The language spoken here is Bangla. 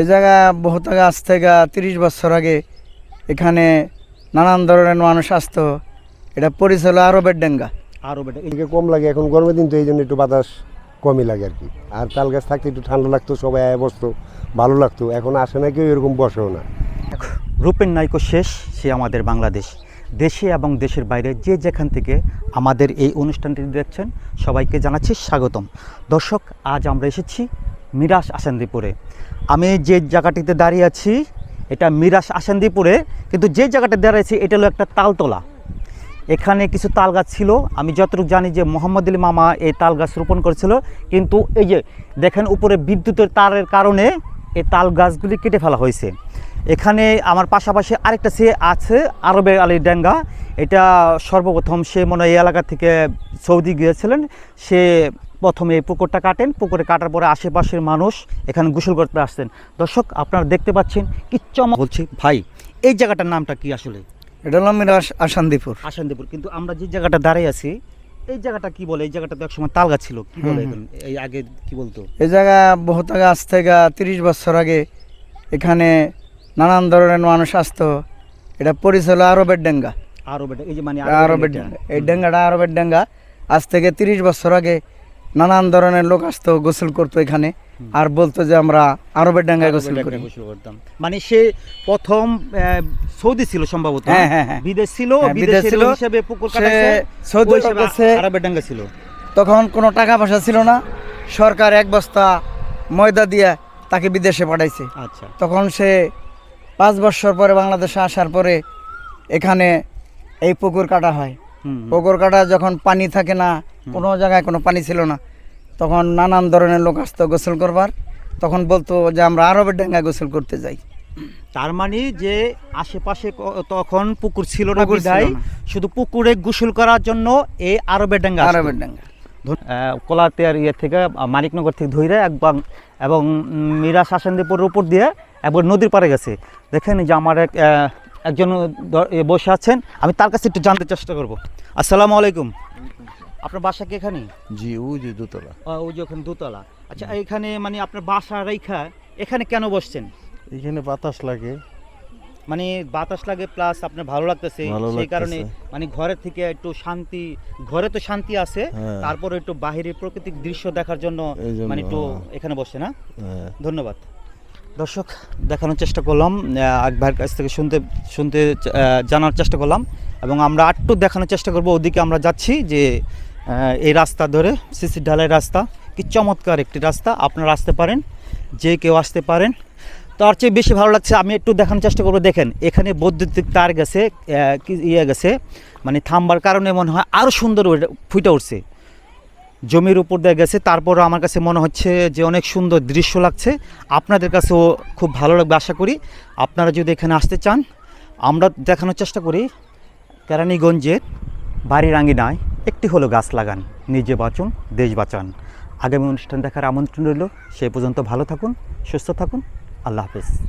এই জায়গা বহুত আগে আজ থেকে তিরিশ বছর আগে এখানে নানান ধরনের মানুষ আসতো। এটা পরিচয় হলো আরবের ডেঙ্গা। আরও বেটা কম লাগে এখন গরমের দিন তো এই জন্য একটু বাতাস কমই লাগে আর কি। আর তাল গাছ থাকতে একটু ঠান্ডা লাগতো সবাই আয় বসতো ভালো লাগতো। এখন আসে না কেউ এরকম বসেও না। রূপের নায়িকা শেষ সে আমাদের বাংলাদেশ। দেশে এবং দেশের বাইরে যে যেখান থেকে আমাদের এই অনুষ্ঠানটি দেখছেন সবাইকে জানাচ্ছি স্বাগতম। দর্শক আজ আমরা এসেছি মিরাস আসান্দিপুরে। আমি যে জায়গাটিতে দাঁড়িয়ে আছি, এটা মিরাস আসান্দিপুরে, কিন্তু যে জায়গাটা দাঁড়িয়ে আছি, এটা হলো একটা তালতলা। এখানে কিছু তাল গাছ ছিল। আমি যতটুকু জানি যে মোহাম্মদ আলী মামা এই তাল গাছ রোপণ করেছিল। কিন্তু এই যে দেখেন, উপরে বিদ্যুতের তারের কারণে এই তাল গাছগুলি কেটে ফেলা হয়েছে। এখানে আমার পাশাপাশি আরেকটা সে আছে আরবে আলী ডেঙ্গা। এটা সর্বপ্রথম সে মনে হয় এই এলাকা থেকে সৌদি গিয়েছিলেন। সে প্রথমে এই পুকুরটা কাটেন। পুকুরে কাটার পরে আশেপাশের মানুষ এখানে গোসল করতে আসতেন। দর্শক আপনারা দেখতে পাচ্ছেন কি চমক। বলছি ভাই এই জায়গাটার নামটা কি আসলে? এটা মিরাস আসান্দিপুর আসানদেপুর কিন্তু আমরা যে জায়গাটা দাঁড়িয়ে আছি এই জায়গাটা কি বলে? এই জায়গাটা তো একসময় তাল গাছ ছিল। কি বলে এই আগে কি বলতো? এই জায়গা বহুত আগে আজ থেকে তিরিশ বছর আগে এখানে নানান ধরনের মানুষ আসতো। এটা পরিচয় হলো আরবের ডেঙ্গা। এই যে মানে আরবের এই ডেঙ্গাটা আরবের ডেঙ্গা। আজ থেকে তিরিশ বছর আগে নানান ধরনের লোক আসতো গোসল করতো এখানে। আর বলতো যে আমরা আরবের ডেঙ্গায় গোসল করি। গোসল করতাম। মানে সে প্রথম সৌদি ছিল সম্ভবত হ্যাঁ, হ্যাঁ, হ্যাঁ। বিদেশ ছিল হ্যাঁ, বিদেশ ছিল। হিসেবে পুকুর কাটাইছে সৌদি আরবের ডাঙ্গা ছিল। তখন কোনো টাকা পয়সা ছিল না। সরকার এক বস্তা ময়দা দিয়ে তাকে বিদেশে পাঠাইছে। আচ্ছা। তখন সে পাঁচ বছর পরে বাংলাদেশে আসার পরে এখানে এই পুকুর কাটা হয়। পুকুর কাটা যখন পানি থাকে না কোনো জায়গায় কোনো পানি ছিল না তখন নানান ধরনের লোক আসতো গোসল করবার। তখন বলতো যে আমরা আরবের ডেঙ্গায় গোসল করতে যাই। তার মানে যে আশেপাশে তখন পুকুর ছিল না বিধায় শুধু পুকুরে গোসল করার জন্য এই আরবের ডাঙ্গা। আরবের ডেঙ্গা। কলাতেয়ার ইয়ে থেকে মানিকনগর থেকে ধরে একবার এবং উম, মিরাজ হাসানদীপুরের উপর দিয়ে একবার নদীর পাড়ে গেছে। দেখেন যে আমার এক একজন বসে আছেন আমি তার কাছে একটু জানতে চেষ্টা করব। আসসালামু আলাইকুম। আপনার বাসা কি এখানে? জি ওই যে দোতলা। ওই যে ওখানে দোতলা। আচ্ছা এখানে মানে আপনার বাসা রেখা এখানে কেন বসছেন? এখানে বাতাস লাগে। মানে বাতাস লাগে প্লাস আপনার ভালো লাগতেছে। সেই কারণে মানে ঘরে থেকে একটু শান্তি ঘরে তো শান্তি আছে হ্যাঁ। তারপরে একটু বাহিরের প্রাকৃতিক দৃশ্য দেখার জন্য। মানে একটু। এখানে বসে না? হ্যাঁ। ধন্যবাদ। দর্শক, দেখানোর চেষ্টা করলাম ভাইয়ের কাছ থেকে শুনতে শুনতে জানার চেষ্টা করলাম এবং আমরা আটটু দেখানোর চেষ্টা করব। ওদিকে আমরা যাচ্ছি যে এই রাস্তা ধরে, সিসি ঢালাই রাস্তা, কি চমৎকার একটি রাস্তা। আপনারা আসতে পারেন, যে কেউ আসতে পারেন। তার চেয়ে বেশি ভালো লাগছে, আমি একটু দেখানোর চেষ্টা করব। দেখেন, এখানে বৈদ্যুতিক তার গেছে কি ইয়ে গেছে মানে থামবার কারণে মনে হয় আরও সুন্দর ফুটে উঠছে। জমির উপর দিয়ে গেছে। তারপরও আমার কাছে মনে হচ্ছে যে অনেক সুন্দর দৃশ্য লাগছে। আপনাদের কাছেও খুব ভালো লাগবে আশা করি। আপনারা যদি এখানে আসতে চান, আমরা দেখানোর চেষ্টা করি। কেরানীগঞ্জের বাড়ির আঙ্গিনায় একটি হলো গাছ লাগান নিজে বাঁচুন দেশ বাঁচান। আগামী অনুষ্ঠান দেখার আমন্ত্রণ রইল। সেই পর্যন্ত ভালো থাকুন, সুস্থ থাকুন। আল্লাহ হাফেজ।